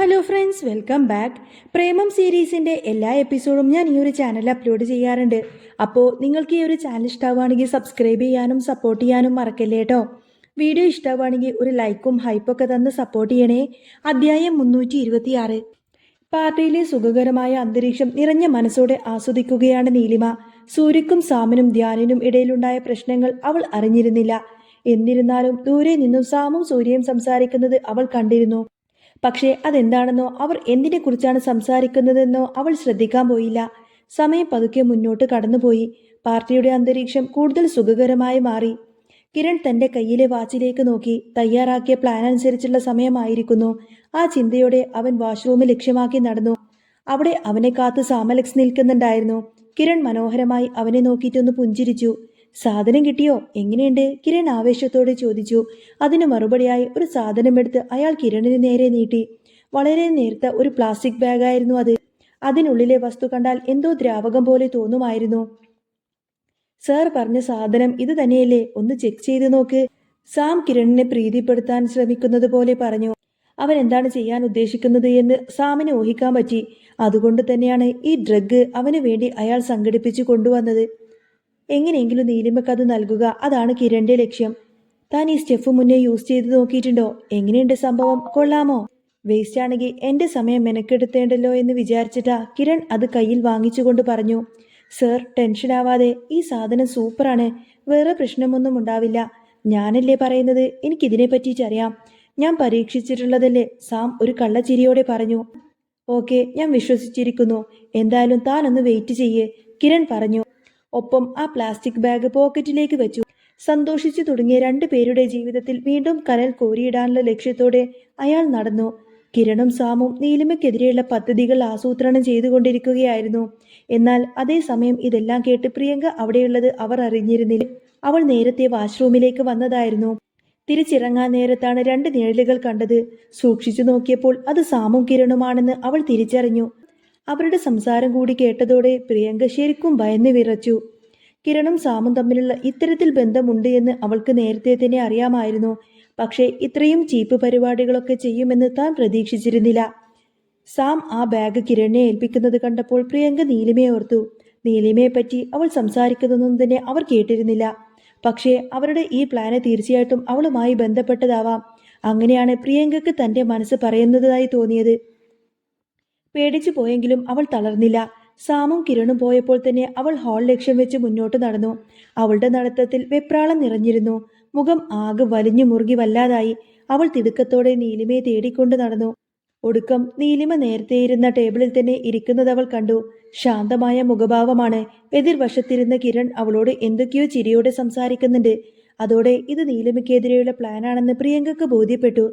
Hello friends welcome back Premam സീരീസിന്റെ എല്ലാ എപ്പിസോഡും ഞാൻ ഈ ഒരു ചാനൽ അപ്ലോഡ് ചെയ്യാറുണ്ട്. അപ്പോൾ നിങ്ങൾക്ക് ഈ ഒരു ചാനൽ ഇഷ്ടമാവുകയാണെങ്കിൽ സബ്സ്ക്രൈബ് ചെയ്യാനും സപ്പോർട്ട് ചെയ്യാനും മറക്കല്ലേ കേട്ടോ വീഡിയോ ഇഷ്ടമാവുകയാണെങ്കിൽ ഒരു ലൈക്കും ഹൈപ്പൊക്കെ തന്ന് സപ്പോർട്ട് ചെയ്യണേ. അധ്യായം മുന്നൂറ്റി ഇരുപത്തിയാറ് പാർട്ടിയിലെ സുഖകരമായ അന്തരീക്ഷം നിറഞ്ഞ മനസ്സോടെ ആസ്വദിക്കുകയാണ് നീലിമ. സൂര്യക്കും സാമനും ധ്യാനിനും ഇടയിലുണ്ടായ പ്രശ്നങ്ങൾ അവൾ അറിഞ്ഞിരുന്നില്ല. എന്നിരുന്നാലും ദൂരെ നിന്നും സാമും സൂര്യയും സംസാരിക്കുന്നത് അവൾ കണ്ടിരുന്നു. പക്ഷേ അതെന്താണെന്നോ അവർ എന്തിനെക്കുറിച്ചാണ് സംസാരിക്കുന്നതെന്നോ അവൾ ശ്രദ്ധിക്കാൻ പോയില്ല. സമയം പതുക്കെ മുന്നോട്ട് കടന്നുപോയി. പാർട്ടിയുടെ അന്തരീക്ഷം കൂടുതൽ സുഖകരമായി മാറി. കിരൺ തന്റെ കയ്യിലെ വാച്ചിലേക്ക് നോക്കി. തയ്യാറാക്കിയ പ്ലാൻ അനുസരിച്ചുള്ള സമയമായിരിക്കുന്നു. ആ ചിന്തയോടെ അവൻ വാഷ്റൂമിൽ ലക്ഷ്യമാക്കി നടന്നു. അവിടെ അവനെ കാത്ത് സാമലക്സ് നിൽക്കുന്നുണ്ടായിരുന്നു. കിരൺ മനോഹരമായി അവനെ നോക്കിയിട്ടൊന്ന് പുഞ്ചിരിച്ചു. സാധനം കിട്ടിയോ? എങ്ങനെയുണ്ട്? കിരൺ ആവേശത്തോടെ ചോദിച്ചു. അതിന് മറുപടിയായി ഒരു സാധനമെടുത്ത് അയാൾ കിരണിന് നേരെ നീട്ടി. വളരെ നേർത്ത ഒരു പ്ലാസ്റ്റിക് ബാഗായിരുന്നു അത്. അതിനുള്ളിലെ വസ്തു കണ്ടാൽ എന്തോ ദ്രാവകം പോലെ തോന്നുമായിരുന്നു. സാർ പറഞ്ഞ സാധനം ഇത് തന്നെയല്ലേ? ഒന്ന് ചെക്ക് ചെയ്ത് നോക്ക്. സാം കിരണിനെ പ്രീതിപ്പെടുത്താൻ ശ്രമിക്കുന്നത് പോലെ പറഞ്ഞു. അവൻ എന്താണ് ചെയ്യാൻ ഉദ്ദേശിക്കുന്നത്? എന്ന് സാമിന് ഊഹിക്കാൻ പറ്റി. അതുകൊണ്ട് തന്നെയാണ് ഈ ഡ്രഗ് അവന് വേണ്ടി അയാൾ സംഘടിപ്പിച്ചു കൊണ്ടുവന്നത്. എങ്ങനെയെങ്കിലും നീലിമക്ക് അത് നൽകുക. അതാണ് കിരണിന്റെ ലക്ഷ്യം. താൻ ഈ സ്റ്റെഫ് മുന്നേ യൂസ് ചെയ്ത് നോക്കിയിട്ടുണ്ടോ? എങ്ങനെയുണ്ട് സംഭവം? കൊള്ളാമോ? വേസ്റ്റ് ആണെങ്കിൽ എന്റെ സമയം മെനക്കെടുത്തേണ്ടല്ലോ എന്ന് വിചാരിച്ചിട്ടാ കിരൺ അത് കയ്യിൽ വാങ്ങിച്ചുകൊണ്ട് പറഞ്ഞു. സർ ടെൻഷൻ ആവാതെ. ഈ സാധനം സൂപ്പറാണ്. വേറെ പ്രശ്നമൊന്നും ഉണ്ടാവില്ല. ഞാനല്ലേ പറയുന്നത്? എനിക്കിതിനെ പറ്റിയിട്ടറിയാം ഞാൻ പരീക്ഷിച്ചിട്ടുള്ളതല്ലേ? സാം ഒരു കള്ളച്ചിരിയോടെ പറഞ്ഞു. ഓക്കെ ഞാൻ വിശ്വസിച്ചിരിക്കുന്നു. എന്തായാലും താനൊന്ന് വെയിറ്റ് ചെയ്യേ. കിരൺ പറഞ്ഞു. ഒപ്പം ആ പ്ലാസ്റ്റിക് ബാഗ് പോക്കറ്റിലേക്ക് വെച്ചു. സന്തോഷിച്ചു തുടങ്ങിയ രണ്ടു പേരുടെ ജീവിതത്തിൽ വീണ്ടും കനൽ കോരിയിടാനുള്ള ലക്ഷ്യത്തോടെ അയാൾ നടന്നു. കിരണും സാമും നീലിമയ്ക്കെതിരെയുള്ള പദ്ധതികൾ ആസൂത്രണം ചെയ്തുകൊണ്ടിരിക്കുകയായിരുന്നു. എന്നാൽ അതേസമയം ഇതെല്ലാം കേട്ട് പ്രിയങ്ക അവിടെയുള്ളത് അവർ അറിഞ്ഞിരുന്നില്ല. അവൾ നേരത്തെ വാഷ്റൂമിലേക്ക് വന്നതായിരുന്നു. തിരിച്ചിറങ്ങാൻ നേരത്താണ് രണ്ട് നിഴലുകൾ കണ്ടത്. സൂക്ഷിച്ചു നോക്കിയപ്പോൾ അത് സാമും കിരണുമാണെന്ന് അവൾ തിരിച്ചറിഞ്ഞു. അവരുടെ സംസാരം കൂടി കേട്ടതോടെ പ്രിയങ്ക ശരിക്കും ഭയന്ന് വിറച്ചു. കിരണും സാമും തമ്മിലുള്ള ഇത്തരത്തിൽ ബന്ധമുണ്ട് എന്ന് അവൾക്ക് നേരത്തെ തന്നെ അറിയാമായിരുന്നു. പക്ഷേ ഇത്രയും ചീപ്പ് പരിപാടികളൊക്കെ ചെയ്യുമെന്ന് താൻ പ്രതീക്ഷിച്ചിരുന്നില്ല. സാം ആ ബാഗ് കിരണിനെ ഏൽപ്പിക്കുന്നത് കണ്ടപ്പോൾ പ്രിയങ്ക നീലിമയെ ഓർത്തു. നീലിമയെ പറ്റി അവൾ സംസാരിക്കുന്നതൊന്നും തന്നെ അവർ കേട്ടിരുന്നില്ല. പക്ഷേ അവരുടെ ഈ പ്ലാന് തീർച്ചയായിട്ടും അവളുമായി ബന്ധപ്പെട്ടതാവാം. അങ്ങനെയാണ് പ്രിയങ്കക്ക് തന്റെ മനസ്സ് പറയുന്നതായി തോന്നിയത്. പേടിച്ചു പോയെങ്കിലും അവൾ തളർന്നില്ല. സാമും കിരണും പോയപ്പോൾ തന്നെ അവൾ ഹാൾ ലക്ഷ്യം വെച്ച് മുന്നോട്ട് നടന്നു. അവളുടെ നടത്തത്തിൽ വെപ്രാളം നിറഞ്ഞിരുന്നു. മുഖം ആകെ വലിഞ്ഞു മുറുകി വല്ലാതായി. അവൾ തിടുക്കത്തോടെ നീലിമയെ തേടിക്കൊണ്ട് നടന്നു. ഒടുക്കം നീലിമ നേരത്തെ ഇരുന്ന ടേബിളിൽ തന്നെ ഇരിക്കുന്നത് അവൾ കണ്ടു. ശാന്തമായ മുഖഭാവമാണ്. എതിർവശത്തിരുന്ന കിരൺ അവളോട് എന്തൊക്കെയോ ചിരിയോടെ സംസാരിക്കുന്നുണ്ട്. അതോടെ ഇത് നീലിമയ്ക്കെതിരെയുള്ള പ്ലാനാണെന്ന് പ്രിയങ്കക്ക് ബോധ്യപ്പെട്ടു.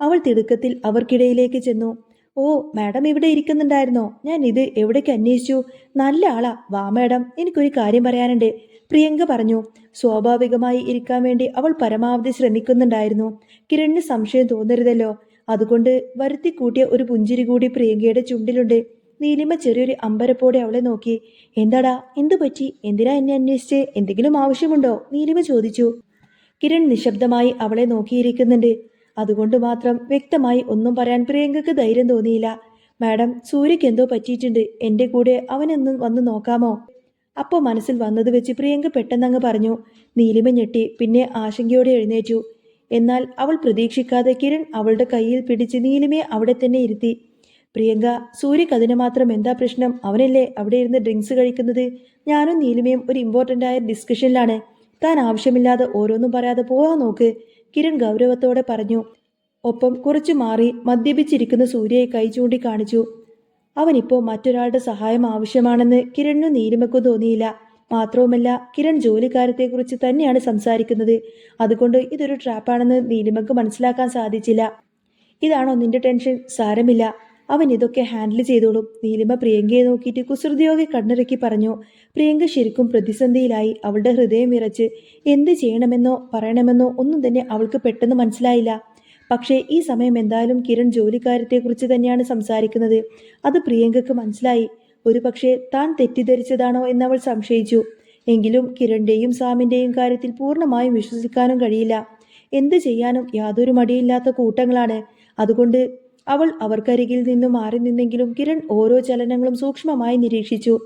അവൾ തിടുക്കത്തിൽ അവർക്കിടയിലേക്ക് ചെന്നു. ഓ മാഡം ഇവിടെ ഇരിക്കുന്നുണ്ടായിരുന്നോ? ഞാൻ ഇത് എവിടേക്ക് അന്വേഷിച്ചു? നല്ല ആളാ. വാ മാഡം. എനിക്കൊരു കാര്യം പറയാനുണ്ട്. പ്രിയങ്ക പറഞ്ഞു സ്വാഭാവികമായി ഇരിക്കാൻ വേണ്ടി അവൾ പരമാവധി ശ്രമിക്കുന്നുണ്ടായിരുന്നു. കിരണിന് സംശയം തോന്നരുതല്ലോ. അതുകൊണ്ട് വരുത്തി കൂട്ടിയ ഒരു പുഞ്ചിരി കൂടി പ്രിയങ്കയുടെ ചുണ്ടിലുണ്ട്. നീലിമ ചെറിയൊരു അമ്പരപ്പോടെ അവളെ നോക്കി. എന്താടാ? എന്തു പറ്റി? എന്തിനാ എന്നെ അന്വേഷിച്ച്? എന്തെങ്കിലും ആവശ്യമുണ്ടോ? നീലിമ ചോദിച്ചു. കിരൺ നിശബ്ദമായി അവളെ നോക്കിയിരിക്കുന്നുണ്ട്. അതുകൊണ്ട് മാത്രം വ്യക്തമായി ഒന്നും പറയാൻ പ്രിയങ്കക്ക് ധൈര്യം തോന്നിയില്ല. മാഡം സൂര്യക്ക് എന്തോ പറ്റിയിട്ടുണ്ട്. എന്റെ കൂടെ അവനൊന്ന് വന്ന് നോക്കാമോ? അപ്പോൾ മനസ്സിൽ വന്നത് വെച്ച് പ്രിയങ്ക പെട്ടെന്നങ്ങ് പറഞ്ഞു നീലിമ ഞെട്ടി പിന്നെ ആശങ്കയോടെ എഴുന്നേറ്റു. എന്നാൽ അവൾ പ്രതീക്ഷിക്കാതെ കിരൺ അവളുടെ കയ്യിൽ പിടിച്ച് നീലിമയെ അവിടെ തന്നെ ഇരുത്തി. പ്രിയങ്ക സൂര്യക്ക് അതിന് മാത്രം എന്താ പ്രശ്നം? അവനല്ലേ അവിടെ ഇരുന്ന് ഡ്രിങ്ക്സ് കഴിക്കുന്നത്? ഞാനും നീലിമയും ഒരു ഇമ്പോർട്ടന്റ് ആയ ഡിസ്കഷനിലാണ് താൻ ആവശ്യമില്ലാതെ ഓരോന്നും പറയാതെ പോവാൻ നോക്ക്. കിരൺ ഗൗരവത്തോടെ പറഞ്ഞു ഒപ്പം കുറച്ചു മാറി മദ്യപിച്ചിരിക്കുന്ന സൂര്യയെ കൈ ചൂണ്ടിക്കാണിച്ചു അവനിപ്പോൾ മറ്റൊരാളുടെ സഹായം ആവശ്യമാണെന്ന് കിരണിനും നീലിമക്കും തോന്നിയില്ല. മാത്രവുമല്ല കിരൺ ജോലിക്കാരത്തെക്കുറിച്ച് തന്നെയാണ് സംസാരിക്കുന്നത്. അതുകൊണ്ട് ഇതൊരു ട്രാപ്പാണെന്ന് നീലിമക്ക് മനസ്സിലാക്കാൻ സാധിച്ചില്ല. ഇതാണോ നിന്റെ ടെൻഷൻ സാരമില്ല. അവൻ ഇതൊക്കെ ഹാൻഡിൽ ചെയ്തോളും. നീലിമ പ്രിയങ്കയെ നോക്കിയിട്ട് കുസൃതിയോഗി കണ്ണിറക്കി പറഞ്ഞു പ്രിയങ്ക ശരിക്കും പ്രതിസന്ധിയിലായി. അവളുടെ ഹൃദയം വിറച്ച്. എന്ത് ചെയ്യണമെന്നോ പറയണമെന്നോ ഒന്നും തന്നെ അവൾക്ക് പെട്ടെന്ന് മനസ്സിലായില്ല. പക്ഷേ ഈ സമയം എന്തായാലും കിരൺ ജോലിക്കാര്യത്തെക്കുറിച്ച് തന്നെയാണ് സംസാരിക്കുന്നത്. അത് പ്രിയങ്കക്ക് മനസ്സിലായി. ഒരു പക്ഷേ താൻ തെറ്റിദ്ധരിച്ചതാണോ എന്നവൾ സംശയിച്ചു. എങ്കിലും കിരണിന്റെയും സാമിന്റെയും കാര്യത്തിൽ പൂർണമായും വിശ്വസിക്കാനും കഴിയില്ല. എന്ത് ചെയ്യാനും യാതൊരു മടിയില്ലാത്ത കൂട്ടങ്ങളാണ്. അതുകൊണ്ട് അവൾ അവർക്കരികിൽ നിന്നും മാറി നിന്നെങ്കിലും കിരൺ ഓരോ ചലനങ്ങളും സൂക്ഷ്മമായി നിരീക്ഷിച്ചു.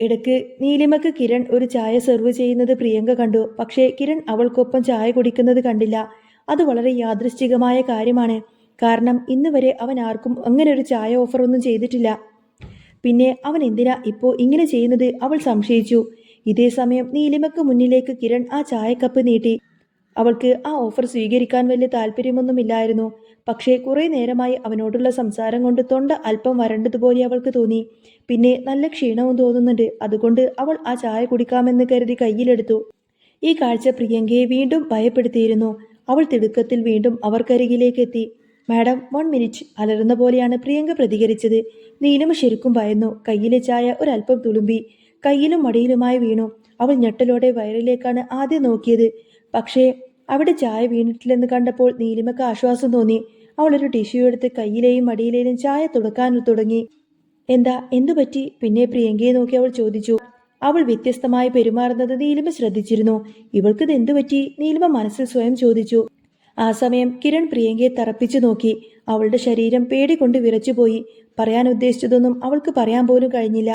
ഇടയ്ക്ക് നീലിമക്ക് കിരൺ ഒരു ചായ സെർവ് ചെയ്യുന്നത് പ്രിയങ്ക കണ്ടു. പക്ഷേ കിരൺ അവൾക്കൊപ്പം ചായ കുടിക്കുന്നത് കണ്ടില്ല. അത് വളരെ യാദൃശ്ചികമായ കാര്യമാണ്. കാരണം ഇന്ന് വരെ അവൻ ആർക്കും അങ്ങനെ ഒരു ചായ ഓഫർ ഒന്നും ചെയ്തിട്ടില്ല. പിന്നെ അവൻ എന്തിനാ ഇപ്പോൾ ഇങ്ങനെ ചെയ്യുന്നത്? അവൾ സംശയിച്ചു. ഇതേ സമയം നീലിമക്ക് മുന്നിലേക്ക് കിരൺ ആ ചായക്കപ്പ് നീട്ടി. അവൾക്ക് ആ ഓഫർ സ്വീകരിക്കാൻ വലിയ താല്പര്യമൊന്നുമില്ലായിരുന്നു. പക്ഷേ കുറേ നേരമായി അവനോടുള്ള സംസാരം കൊണ്ട് തൊണ്ട അല്പം വരണ്ടതുപോലെ അവൾക്ക് തോന്നി. പിന്നെ നല്ല ക്ഷീണവും തോന്നുന്നുണ്ട്. അതുകൊണ്ട് അവൾ ആ ചായ കുടിക്കാമെന്ന് കരുതി കയ്യിലെടുത്തു. ഈ കാഴ്ച പ്രിയങ്കയെ വീണ്ടും ഭയപ്പെടുത്തിയിരുന്നു. അവൾ തിടുക്കത്തിൽ വീണ്ടും അവർക്കരികിലേക്ക് എത്തി മാഡം വൺ മിനിറ്റ്. അലറുന്ന പോലെയാണ് പ്രിയങ്ക പ്രതികരിച്ചത്. നീലും ശരിക്കും ഭയന്നു. കയ്യിലെ ചായ ഒരല്പം തുളുമ്പി. കയ്യിലും മടിയിലുമായി വീണു. അവൾ ഞെട്ടലോടെ വയറിലേക്കാണ് ആദ്യം നോക്കിയത്. പക്ഷേ അവിടെ ചായ വീണിട്ടില്ലെന്ന് കണ്ടപ്പോൾ നീലിമക്ക് ആശ്വാസം തോന്നി. അവൾ ഒരു ടിഷ്യൂ എടുത്ത് കയ്യിലെയും മടിയിലെയും ചായ തുടക്കാൻ തുടങ്ങി. എന്താ എന്തു പറ്റി? പിന്നെ പ്രിയങ്കയെ നോക്കി അവൾ ചോദിച്ചു. അവൾ വ്യത്യസ്തമായി പെരുമാറുന്നത് നീലിമ ശ്രദ്ധിച്ചിരുന്നു. ഇവൾക്കിത് എന്തു പറ്റി? നീലിമ മനസ്സിൽ സ്വയം ചോദിച്ചു. ആ സമയം കിരൺ പ്രിയങ്കയെ തറപ്പിച്ചു നോക്കി. അവളുടെ ശരീരം പേടി കൊണ്ട് വിറച്ചുപോയി. പറയാൻ ഉദ്ദേശിച്ചതൊന്നും അവൾക്ക് പറയാൻ പോലും കഴിഞ്ഞില്ല.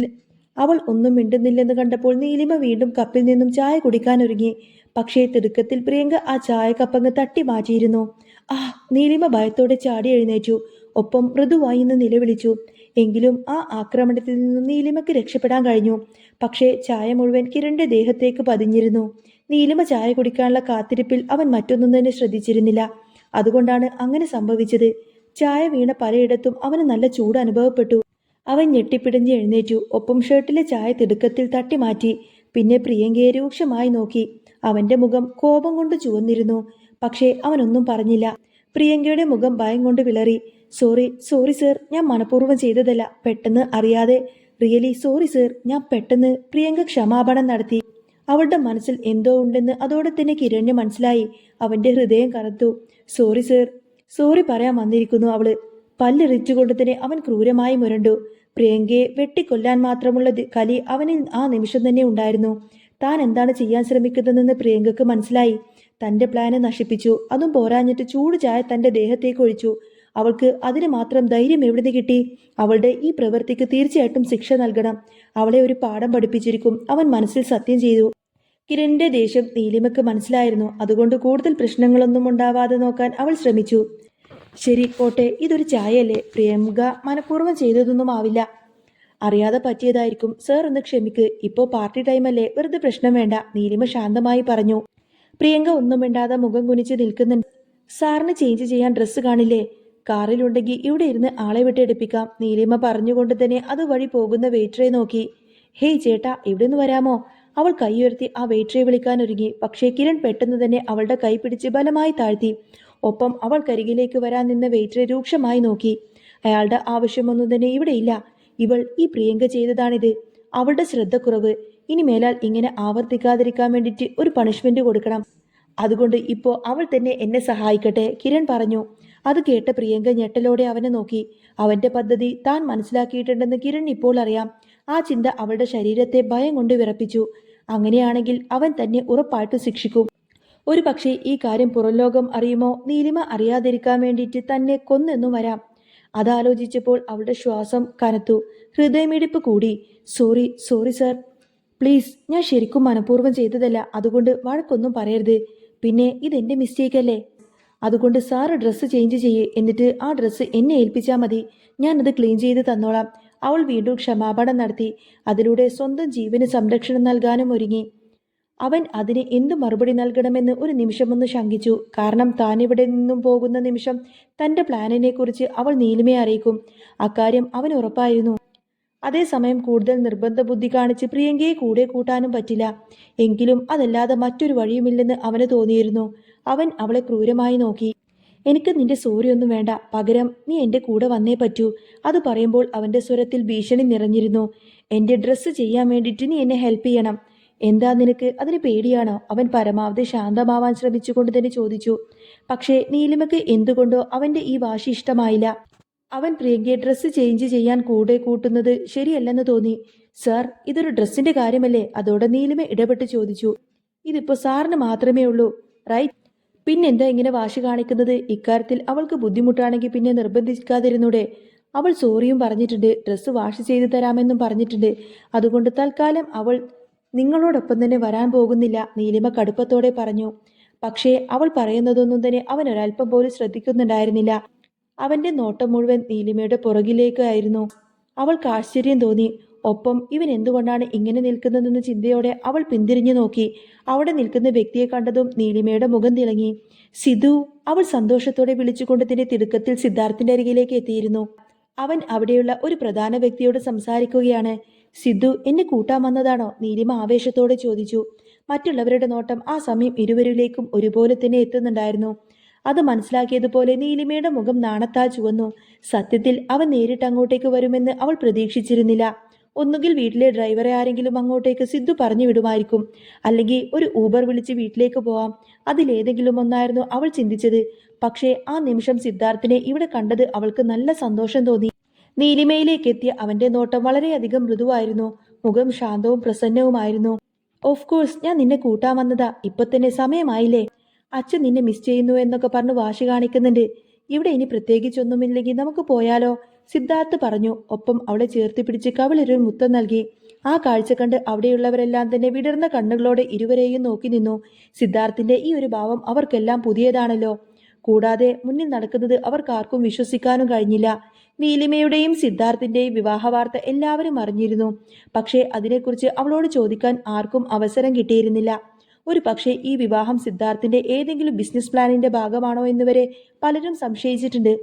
അവൾ ഒന്നും മിണ്ടുന്നില്ലെന്ന് കണ്ടപ്പോൾ നീലിമ വീണ്ടും കപ്പിൽ നിന്നും ചായ കുടിക്കാൻ ഒരുങ്ങി പക്ഷേ തിടുക്കത്തിൽ പ്രിയങ്ക ആ ചായ കപ്പങ്ങ് തട്ടി മാറ്റിയിരുന്നു. ആ നീലിമ ഭയത്തോടെ ചാടി എഴുന്നേറ്റു. ഒപ്പം മൃദുവായി നിന്ന് നിലവിളിച്ചു. എങ്കിലും ആ ആക്രമണത്തിൽ നിന്ന് നീലിമയ്ക്ക് രക്ഷപ്പെടാൻ കഴിഞ്ഞു. പക്ഷേ ചായ മുഴുവൻ കിരണിന്റെ ദേഹത്തേക്ക് പതിഞ്ഞിരുന്നു. നീലിമ ചായ കുടിക്കാനുള്ള കാത്തിരിപ്പിൽ അവൻ മറ്റൊന്നും തന്നെ ശ്രദ്ധിച്ചിരുന്നില്ല. അതുകൊണ്ടാണ് അങ്ങനെ സംഭവിച്ചത്. ചായ വീണ പലയിടത്തും അവന് നല്ല ചൂട് അനുഭവപ്പെട്ടു. അവൻ ഞെട്ടിപ്പിടിഞ്ഞ് എഴുന്നേറ്റു. ഒപ്പം ഷർട്ടിലെ ചായ തിടുക്കത്തിൽ തട്ടി മാറ്റി. പിന്നെ പ്രിയങ്കയെ രൂക്ഷമായി നോക്കി. അവന്റെ മുഖം കോപം കൊണ്ട് ചുവന്നിരുന്നു. പക്ഷേ അവനൊന്നും പറഞ്ഞില്ല. പ്രിയങ്കയുടെ മുഖം ഭയം കൊണ്ട് വിളറി. സോറി സോറി സർ ഞാൻ മനഃപൂർവം ചെയ്തതല്ല. പെട്ടെന്ന് അറിയാതെ. റിയലി സോറി സർ ഞാൻ പെട്ടെന്ന് പ്രിയങ്ക ക്ഷമാപണം നടത്തി. അവളുടെ മനസ്സിൽ എന്തോ ഉണ്ടെന്ന് അതോടെ തന്നെ കിരണിന് മനസ്സിലായി. അവന്റെ ഹൃദയം കറുത്തു. സോറി സർ സോറി പറയാൻ വന്നിരിക്കുന്നു അവൾ. പല്ലെറിച്ചുകൊണ്ട് തന്നെ അവൻ ക്രൂരമായി മുരണ്ടു. പ്രിയങ്കയെ വെട്ടിക്കൊല്ലാൻ മാത്രമുള്ള കലി അവനിൽ ആ നിമിഷം തന്നെ ഉണ്ടായിരുന്നു. താൻ എന്താണ് ചെയ്യാൻ ശ്രമിക്കുന്നതെന്ന് പ്രിയങ്കക്ക് മനസ്സിലായി. തന്റെ പ്ലാന് നശിപ്പിച്ചു. അതും പോരാഞ്ഞിട്ട് ചൂട് ചായ തന്റെ ദേഹത്തേക്ക് ഒഴിച്ചു. അവൾക്ക് അതിന് മാത്രം ധൈര്യം എവിടുന്ന് കിട്ടി? അവളുടെ ഈ പ്രവൃത്തിക്ക് തീർച്ചയായിട്ടും ശിക്ഷ നൽകണം. അവളെ ഒരു പാഠം പഠിപ്പിച്ചിരിക്കും. അവൻ മനസ്സിൽ സത്യം ചെയ്തു. കിരണിന്റെ ദേഷ്യം നീലിമയ്ക്ക് മനസ്സിലായിരുന്നു. അതുകൊണ്ട് കൂടുതൽ പ്രശ്നങ്ങളൊന്നും ഉണ്ടാവാതെ നോക്കാൻ അവൾ ശ്രമിച്ചു. ശരി പോട്ടെ. ഇതൊരു ചായയല്ലേ? പ്രിയങ്ക മനഃപൂർവം ചെയ്തതൊന്നും ആവില്ല. അറിയാതെ പറ്റിയതായിരിക്കും. സർ ഒന്ന് ക്ഷമിക്ക്. ഇപ്പോൾ പാർട്ടി ടൈമല്ലേ. വെറുതെ പ്രശ്നം വേണ്ട. നീലിമ ശാന്തമായി പറഞ്ഞു. പ്രിയങ്ക ഒന്നും മിണ്ടാതെ മുഖം കുനിച്ച് നിൽക്കുന്നുണ്ട്. സാറിന് ചേഞ്ച് ചെയ്യാൻ ഡ്രസ്സ് കാണില്ലേ? കാറിലുണ്ടെങ്കിൽ ഇവിടെ ഇരുന്ന് ആളെ വിട്ടെടുപ്പിക്കാം. നീലിമ പറഞ്ഞുകൊണ്ട് തന്നെ അതുവഴി പോകുന്ന വെയിറ്ററെ നോക്കി. ഹേയ് ചേട്ടാ ഇവിടെ നിന്ന് വരാമോ? അവൾ കൈ ഉയർത്തി ആ വെയിറ്ററെ വിളിക്കാൻ ഒരുങ്ങി. പക്ഷേ കിരൺ പെട്ടെന്ന് തന്നെ അവളുടെ കൈ പിടിച്ച് ബലമായി താഴ്ത്തി. ഒപ്പം അവൾ കരികിലേക്ക് വരാൻ നിന്ന വെയിറ്ററെ രൂക്ഷമായി നോക്കി. അയാളുടെ ആവശ്യമൊന്നും തന്നെ ഇവിടെയില്ല ഇവൾ ഈ പ്രിയങ്ക ചെയ്തതാണിത്. അവളുടെ ശ്രദ്ധക്കുറവ്. ഇനി മേലാൽ ഇങ്ങനെ ആവർത്തിക്കാതിരിക്കാൻ വേണ്ടിയിട്ട് ഒരു പണിഷ്മെന്റ് കൊടുക്കണം. അതുകൊണ്ട് ഇപ്പോൾ അവൾ തന്നെ എന്നെ സഹായിക്കട്ടെ കിരൺ പറഞ്ഞു. അത് കേട്ട പ്രിയങ്ക ഞെട്ടലോടെ അവനെ നോക്കി. അവന്റെ പദ്ധതി താൻ മനസ്സിലാക്കിയിട്ടുണ്ടെന്ന് കിരൺ ഇപ്പോൾ അറിയാം. ആ ചിന്ത അവളുടെ ശരീരത്തെ ഭയം കൊണ്ട് വിറപ്പിച്ചു. അങ്ങനെയാണെങ്കിൽ അവൻ തന്നെ ഉറപ്പായിട്ട് ശിക്ഷിക്കും. ഒരു പക്ഷേ ഈ കാര്യം പുറംലോകം അറിയുമോ? നീലിമ അറിയാതിരിക്കാൻ വേണ്ടിയിട്ട് തന്നെ കൊന്നെന്നും വരാം. അതാലോചിച്ചപ്പോൾ അവളുടെ ശ്വാസം കനത്തു. ഹൃദയമിടിപ്പ് കൂടി. Sorry sorry sir. പ്ലീസ് ഞാൻ ശരിക്കും മനഃപൂർവം ചെയ്തതല്ല. അതുകൊണ്ട് വഴക്കൊന്നും പറയരുത്. പിന്നെ ഇതെന്റെ മിസ്റ്റേക്ക് അല്ലേ? അതുകൊണ്ട് സാറ് ഡ്രസ്സ് ചേഞ്ച് ചെയ്യേ. എന്നിട്ട് ആ ഡ്രസ്സ് എന്നെ ഏൽപ്പിച്ചാൽ മതി. ഞാനത് ക്ലീൻ ചെയ്ത് തന്നോളാം. അവൾ വീണ്ടും ക്ഷമാപണം നടത്തി. അതിലൂടെ സ്വന്തം ജീവന് സംരക്ഷണം നൽകാനും ഒരുങ്ങി. അവൻ അതിന് എന്ത് മറുപടി നൽകണമെന്ന് ഒരു നിമിഷമൊന്ന് ശങ്കിച്ചു. കാരണം താൻ ഇവിടെ നിന്നും പോകുന്ന നിമിഷം തന്റെ പ്ലാനിനെ കുറിച്ച് അവൾ നീലിമയെ അറിയിക്കും. അക്കാര്യം അവൻ ഉറപ്പായിരുന്നു. അതേസമയം കൂടുതൽ നിർബന്ധ ബുദ്ധി കാണിച്ച് പ്രിയങ്കയെ കൂടെ കൂട്ടാനും പറ്റില്ല. എങ്കിലും അതല്ലാതെ മറ്റൊരു വഴിയുമില്ലെന്ന് അവന് തോന്നിയിരുന്നു. അവൻ അവളെ ക്രൂരമായി നോക്കി. എനിക്ക് നിന്റെ സോറിയൊന്നും വേണ്ട. പകരം നീ എന്റെ കൂടെ വന്നേ പറ്റൂ അത് പറയുമ്പോൾ അവന്റെ സ്വരത്തിൽ ഭീഷണി നിറഞ്ഞിരുന്നു. എന്റെ ഡ്രസ്സ് ചെയ്യാൻ വേണ്ടിയിട്ട് നീ എന്നെ ഹെൽപ്പ് ചെയ്യണം. എന്താ നിനക്ക്? അതിന് പേടിയാണോ? അവൻ പരമാവധി ശാന്തമാവാൻ ശ്രമിച്ചുകൊണ്ട് തന്നെ ചോദിച്ചു. പക്ഷേ നീലിമയ്ക്ക് എന്തുകൊണ്ടോ അവന്റെ ഈ വാശി ഇഷ്ടമായില്ല. അവൻ പ്രിയങ്കയെ ഡ്രസ്സ് ചേഞ്ച് ചെയ്യാൻ കൂടെ കൂട്ടുന്നത് ശരിയല്ലെന്ന് തോന്നി. സാർ ഇതൊരു ഡ്രസ്സിന്റെ കാര്യമല്ലേ? അതോടെ നീലിമ ഇടപെട്ട് ചോദിച്ചു. ഇതിപ്പോ സാറിന് മാത്രമേ ഉള്ളൂ. റൈറ്റ്. പിന്നെന്താ ഇങ്ങനെ വാശി കാണിക്കുന്നത്? ഇക്കാര്യത്തിൽ അവൾക്ക് ബുദ്ധിമുട്ടാണെങ്കിൽ പിന്നെ നിർബന്ധിക്കാതിരുന്നൂടെ? അവൾ സോറിയും പറഞ്ഞിട്ടുണ്ട്. ഡ്രസ്സ് വാഷ് ചെയ്തു തരാമെന്നും പറഞ്ഞിട്ടുണ്ട്. അതുകൊണ്ട് തൽക്കാലം അവൾ നിങ്ങളോടൊപ്പം തന്നെ വരാൻ പോകുന്നില്ല നീലിമ കടുപ്പത്തോടെ പറഞ്ഞു. പക്ഷേ അവൾ പറയുന്നതൊന്നും തന്നെ അവൻ ഒരല്പം പോലും ശ്രദ്ധിക്കുന്നുണ്ടായിരുന്നില്ല. അവന്റെ നോട്ടം മുഴുവൻ നീലിമയുടെ പുറകിലേക്കായിരുന്നു അവൾക്ക് ആശ്ചര്യം തോന്നി. ഒപ്പം ഇവൻ എന്തുകൊണ്ടാണ് ഇങ്ങനെ നിൽക്കുന്നതെന്ന ചിന്തയോടെ അവൾ പിന്തിരിഞ്ഞു നോക്കി. അവിടെ നിൽക്കുന്ന വ്യക്തിയെ കണ്ടതും നീലിമയുടെ മുഖം തിളങ്ങി. സിധു അവൾ സന്തോഷത്തോടെ വിളിച്ചുകൊണ്ട് തന്നെ തിടുക്കത്തിൽ സിദ്ധാർത്ഥിന്റെ അരികിലേക്ക് എത്തിയിരുന്നു. അവൻ അവിടെയുള്ള ഒരു പ്രധാന വ്യക്തിയോട് സംസാരിക്കുകയാണ്. സിദ്ധു എന്നെ കൂട്ടാൻ വന്നതാണോ? നീലിമ ആവേശത്തോടെ ചോദിച്ചു. മറ്റുള്ളവരുടെ നോട്ടം ആ സമയം ഇരുവരിലേക്കും ഒരുപോലെ തന്നെ എത്തുന്നുണ്ടായിരുന്നു. അത് മനസ്സിലാക്കിയതുപോലെ നീലിമയുടെ മുഖം നാണത്താൽ ചുവന്നു. സത്യത്തിൽ അവൻ നേരിട്ട് അങ്ങോട്ടേക്ക് വരുമെന്ന് അവൾ പ്രതീക്ഷിച്ചിരുന്നില്ല. ഒന്നുകിൽ വീട്ടിലെ ഡ്രൈവറെ ആരെങ്കിലും അങ്ങോട്ടേക്ക് സിദ്ധു പറഞ്ഞു വിടുമായിരിക്കും. അല്ലെങ്കിൽ ഒരു ഊബർ വിളിച്ച് വീട്ടിലേക്ക് പോവാം. അതിലേതെങ്കിലും ഒന്നായിരുന്നു അവൾ ചിന്തിച്ചത്. പക്ഷേ ആ നിമിഷം സിദ്ധാർത്ഥിനെ ഇവിടെ കണ്ടത് അവൾക്ക് നല്ല സന്തോഷം തോന്നി. നീലിമയിലേക്ക് എത്തിയ അവന്റെ നോട്ടം വളരെയധികം മൃദുവായിരുന്നു. മുഖം ശാന്തവും പ്രസന്നവുമായിരുന്നു. ഓഫ് കോഴ്സ് ഞാൻ നിന്നെ കൂട്ടാൻ വന്നതാ. ഇപ്പൊ തന്നെ സമയമായില്ലേ? അച്ഛൻ നിന്നെ മിസ് ചെയ്യുന്നു എന്നൊക്കെ പറഞ്ഞു വാശി കാണിക്കുന്നുണ്ട്. ഇവിടെ ഇനി പ്രത്യേകിച്ചൊന്നുമില്ലെങ്കിൽ നമുക്ക് പോയാലോ? സിദ്ധാർത്ഥ് പറഞ്ഞു. ഒപ്പം അവളെ ചേർത്ത് പിടിച്ച് കവിളൊരു മുത്തം നൽകി. ആ കാഴ്ച കണ്ട് അവിടെയുള്ളവരെല്ലാം തന്നെ വിടർന്ന കണ്ണുകളോടെ ഇരുവരെയും നോക്കി നിന്നു. സിദ്ധാർത്ഥിന്റെ ഈ ഒരു ഭാവം അവർക്കെല്ലാം പുതിയതാണല്ലോ. കൂടാതെ മുന്നിൽ നടക്കുന്നത് അവർക്കാർക്കും വിശ്വസിക്കാനും കഴിഞ്ഞില്ല. നീലിമയുടെയും സിദ്ധാർത്ഥിന്റെയും വിവാഹ വാർത്ത എല്ലാവരും അറിഞ്ഞിരുന്നു. പക്ഷേ അതിനെക്കുറിച്ച് അവളോട് ചോദിക്കാൻ ആർക്കും അവസരം കിട്ടിയിരുന്നില്ല. ഒരു പക്ഷേ ഈ വിവാഹം സിദ്ധാർത്ഥിന്റെ ഏതെങ്കിലും ബിസിനസ് പ്ലാനിന്റെ ഭാഗമാണോ എന്നുവരെ പലരും സംശയിച്ചിട്ടുണ്ട്.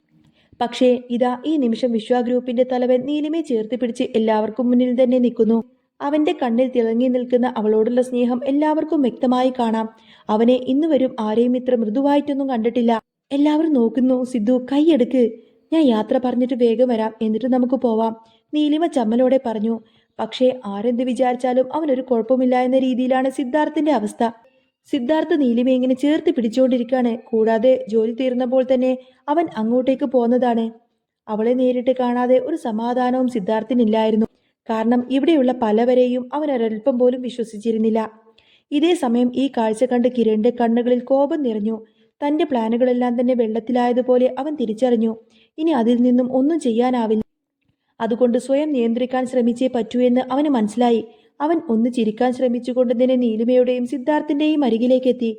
പക്ഷേ ഇതാ ഈ നിമിഷം വിശ്വ ഗ്രൂപ്പിന്റെ തലവൻ നീലിമയെ ചേർത്ത് പിടിച്ച് എല്ലാവർക്കും മുന്നിൽ തന്നെ നിൽക്കുന്നു. അവന്റെ കണ്ണിൽ തിളങ്ങി നിൽക്കുന്ന അവളോടുള്ള സ്നേഹം എല്ലാവർക്കും വ്യക്തമായി കാണാം. അവനെ ഇന്നുവരും ആരെയും ഇത്ര മൃദുവായിട്ടൊന്നും കണ്ടിട്ടില്ല. എല്ലാവരും നോക്കുന്നു സിദ്ധു കൈയെടുക്ക് ഞാൻ യാത്ര പറഞ്ഞിട്ട് വേഗം വരാം. എന്നിട്ട് നമുക്ക് പോവാം. നീലിമ ചമ്മലോടെ പറഞ്ഞു പക്ഷേ ആരെന്ത് വിചാരിച്ചാലും അവനൊരു കുഴപ്പമില്ല എന്ന രീതിയിലാണ് സിദ്ധാർത്ഥിന്റെ അവസ്ഥ. സിദ്ധാർത്ഥ നീലിമയെ ഇങ്ങനെ ചേർത്ത് പിടിച്ചുകൊണ്ടിരിക്കുകയാണ്. കൂടാതെ ജോലി തീർന്നപ്പോൾ തന്നെ അവൻ അങ്ങോട്ടേക്ക് പോന്നതാണ്. അവളെ നേരിട്ട് കാണാതെ ഒരു സമാധാനവും സിദ്ധാർത്ഥിനില്ലായിരുന്നു. കാരണം ഇവിടെയുള്ള പലവരെയും അവൻ ഒരൽപ്പം പോലും വിശ്വസിച്ചിരുന്നില്ല. ഇതേ സമയം ഈ കാഴ്ച കണ്ട് കിരണിന്റെ കണ്ണുകളിൽ കോപം നിറഞ്ഞു. തന്റെ പ്ലാനുകളെല്ലാം തന്നെ വെള്ളത്തിലായതുപോലെ അവൻ തിരിച്ചറിഞ്ഞു. ഇനി അതിൽ നിന്നും ഒന്നും ചെയ്യാനാവില്ല. അതുകൊണ്ട് സ്വയം നിയന്ത്രിക്കാൻ ശ്രമിച്ചേ പറ്റൂ എന്ന് അവന് മനസ്സിലായി. അവൻ ഒന്ന് ചിരിക്കാൻ ശ്രമിച്ചുകൊണ്ട് തന്നെ നീലിമയുടെയും സിദ്ധാർത്ഥിന്റെയും അരികിലേക്കെത്തി.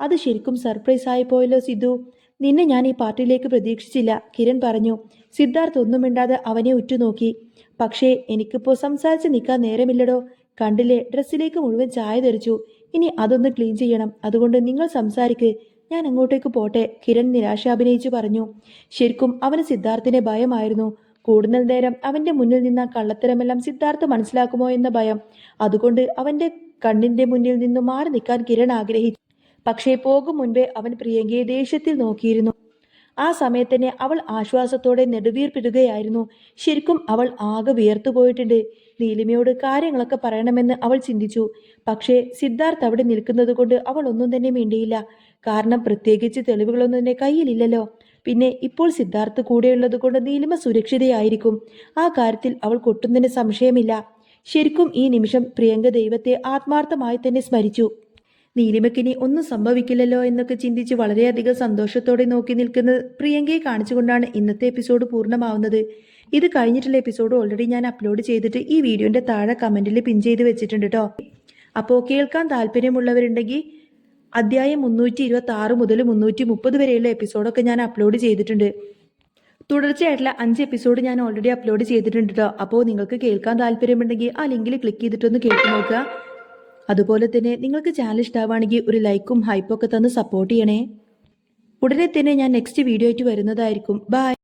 അത് ശരിക്കും സർപ്രൈസ് ആയിപ്പോയല്ലോ സിദ്ധു. നിന്നെ ഞാൻ ഈ പാർട്ടിയിലേക്ക് പ്രതീക്ഷിച്ചില്ല കിരൺ പറഞ്ഞു. സിദ്ധാർത്ഥ് ഒന്നും മിണ്ടാതെ അവനെ ഉറ്റുനോക്കി. പക്ഷേ എനിക്കിപ്പോൾ സംസാരിച്ച് നിൽക്കാൻ നേരമില്ലടോ. കണ്ടില്ലേ ഡ്രസ്സിലേക്ക് മുഴുവൻ ചായ തെറിച്ചു. ഇനി അതൊന്ന് ക്ലീൻ ചെയ്യണം. അതുകൊണ്ട് നിങ്ങൾ സംസാരിക്ക്. ഞാൻ അങ്ങോട്ടേക്ക് പോട്ടെ കിരൺ നിരാശ അഭിനയിച്ചു പറഞ്ഞു. ശരിക്കും അവന് സിദ്ധാർത്ഥിനെ ഭയമായിരുന്നു. കൂടുതൽ നേരം അവന്റെ മുന്നിൽ നിന്ന കള്ളത്തരമെല്ലാം സിദ്ധാർത്ഥ് മനസ്സിലാക്കുമോ എന്ന ഭയം. അതുകൊണ്ട് അവന്റെ കണ്ണിന്റെ മുന്നിൽ നിന്നും മാറി നിൽക്കാൻ കിരൺ ആഗ്രഹിച്ചു. പക്ഷേ പോകും മുൻപേ അവൻ പ്രിയങ്കയെ ദേഷ്യത്തിൽ നോക്കിയിരുന്നു. ആ സമയത്തന്നെ അവൾ ആശ്വാസത്തോടെ നെടുവീർപ്പിടുകയായിരുന്നു. ശരിക്കും അവൾ ആകെ വിയർത്തുപോയിട്ടുണ്ട് നീലിമയോട് കാര്യങ്ങളൊക്കെ പറയണമെന്ന് അവൾ ചിന്തിച്ചു. പക്ഷേ സിദ്ധാർത്ഥ് അവിടെ നിൽക്കുന്നത് കൊണ്ട് അവൾ ഒന്നും തന്നെ മിണ്ടിയില്ല. കാരണം പ്രത്യേകിച്ച് തെളിവുകളൊന്നും എന്റെ കയ്യിലില്ലല്ലോ. പിന്നെ ഇപ്പോൾ സിദ്ധാർത്ഥ് കൂടെയുള്ളത് കൊണ്ട് നീലിമ സുരക്ഷിതയായിരിക്കും. ആ കാര്യത്തിൽ അവൾക്കൊട്ടും തന്നെ സംശയമില്ല. ശരിക്കും ഈ നിമിഷം പ്രിയങ്ക ദൈവത്തെ ആത്മാർത്ഥമായി തന്നെ സ്മരിച്ചു. നീലിമക്കിനി ഒന്നും സംഭവിക്കില്ലല്ലോ എന്നൊക്കെ ചിന്തിച്ച് വളരെയധികം സന്തോഷത്തോടെ നോക്കി നിൽക്കുന്ന പ്രിയങ്കയെ കാണിച്ചുകൊണ്ടാണ് ഇന്നത്തെ എപ്പിസോഡ് പൂർണമാവുന്നത്. ഇത് കഴിഞ്ഞിട്ടുള്ള എപ്പിസോഡ് ഓൾറെഡി ഞാൻ അപ്ലോഡ് ചെയ്തിട്ട് ഈ വീഡിയോന്റെ താഴെ കമന്റിൽ പിൻ ചെയ്ത് വെച്ചിട്ടുണ്ട് കേട്ടോ അപ്പോൾ കേൾക്കാൻ താല്പര്യമുള്ളവരുണ്ടെങ്കിൽ അധ്യായം മുന്നൂറ്റി ഇരുപത്തി ആറ് മുതൽ മുന്നൂറ്റി മുപ്പത് വരെയുള്ള എപ്പിസോഡൊക്കെ ഞാൻ അപ്ലോഡ് ചെയ്തിട്ടുണ്ട്. തുടർച്ചയായിട്ടുള്ള അഞ്ച് എപ്പിസോഡ് ഞാൻ ഓൾറെഡി അപ്ലോഡ് ചെയ്തിട്ടുണ്ട് അപ്പോൾ നിങ്ങൾക്ക് കേൾക്കാൻ താല്പര്യമുണ്ടെങ്കിൽ ആ ലിങ്കിൽ ക്ലിക്ക് ചെയ്തിട്ടൊന്ന് കേട്ടു നോക്കുക. അതുപോലെ തന്നെ നിങ്ങൾക്ക് ചാനൽ ഇഷ്ടമാണെങ്കിൽ ഒരു ലൈക്കും ഹൈപ്പൊക്കെ തന്ന് സപ്പോർട്ട് ചെയ്യണേ. ഉടനെ തന്നെ ഞാൻ നെക്സ്റ്റ് വീഡിയോ ആയിട്ട് വരുന്നതായിരിക്കും. ബൈ